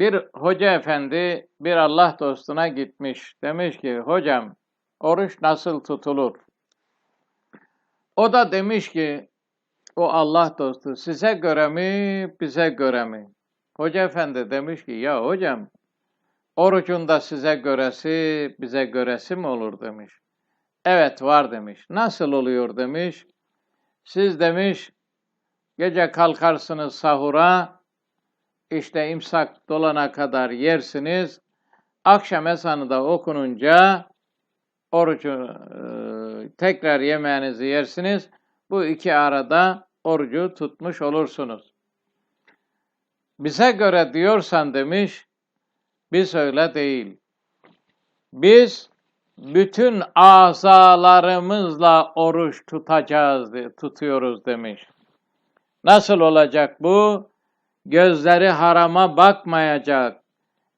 Bir hoca efendi bir Allah dostuna gitmiş. Demiş ki hocam oruç nasıl tutulur? O da demiş ki o Allah dostu size göre mi bize göre mi? Hoca efendi demiş ki ya hocam orucun da size göresi bize göresi mi olur demiş. Evet var demiş. Nasıl oluyor demiş. Siz demiş gece kalkarsınız sahura işte imsak dolana kadar yersiniz. Akşam ezanı da okununca orucu e, tekrar yemeğinizi yersiniz. Bu iki arada orucu tutmuş olursunuz. Bize göre diyorsan demiş, biz öyle değil. Biz bütün azalarımızla oruç tutacağız, tutuyoruz demiş. Nasıl olacak bu? Gözleri harama bakmayacak,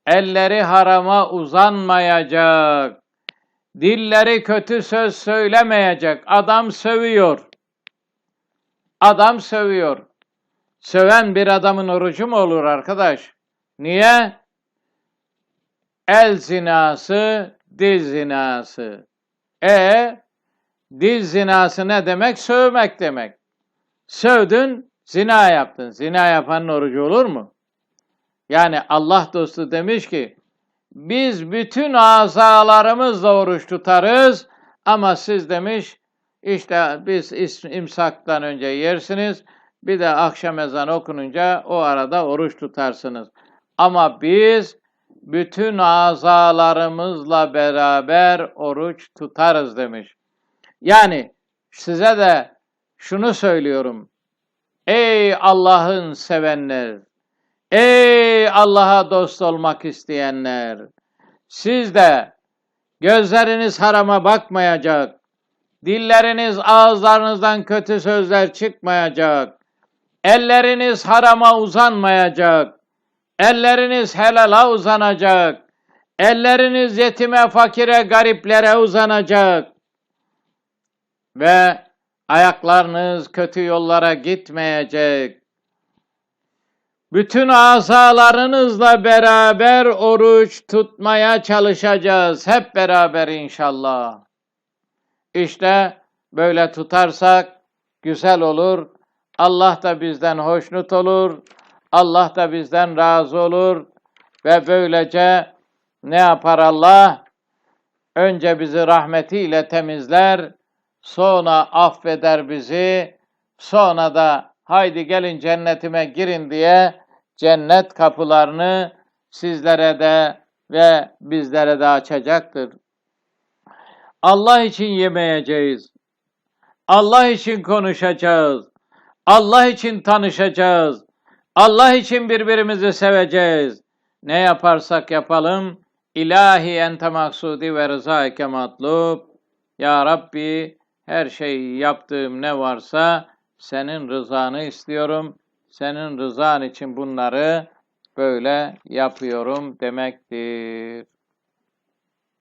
elleri harama uzanmayacak, dilleri kötü söz söylemeyecek. Adam sövüyor. Adam sövüyor. Söven bir adamın orucu mu olur arkadaş? Niye? El zinası, dil zinası. E dil zinası ne demek? Sövmek demek. Sövdün, zina yaptın. Zina yapanın orucu olur mu? Yani Allah dostu demiş ki, biz bütün azalarımızla oruç tutarız ama siz demiş, işte biz imsaktan önce yersiniz, bir de akşam ezanı okununca o arada oruç tutarsınız. Ama biz bütün azalarımızla beraber oruç tutarız demiş. Yani size de şunu söylüyorum. Ey Allah'ın sevenler, ey Allah'a dost olmak isteyenler, siz de gözleriniz harama bakmayacak, dilleriniz ağızlarınızdan kötü sözler çıkmayacak, elleriniz harama uzanmayacak, elleriniz helala uzanacak, elleriniz yetime, fakire, gariplere uzanacak ve ayaklarınız kötü yollara gitmeyecek. Bütün azalarınızla beraber oruç tutmaya çalışacağız. Hep beraber inşallah. İşte böyle tutarsak güzel olur. Allah da bizden hoşnut olur. Allah da bizden razı olur. Ve böylece ne yapar Allah? Önce bizi rahmetiyle temizler, sonra affeder bizi, sonra da haydi gelin cennetime girin diye cennet kapılarını sizlere de ve bizlere de açacaktır. Allah için yemeyeceğiz. Allah için konuşacağız. Allah için tanışacağız. Allah için birbirimizi seveceğiz. Ne yaparsak yapalım, ilahi ente maksudi ve rızaike matlub. Ya Rabbi, her şeyi yaptığım ne varsa senin rızanı istiyorum. Senin rızan için bunları böyle yapıyorum demektir.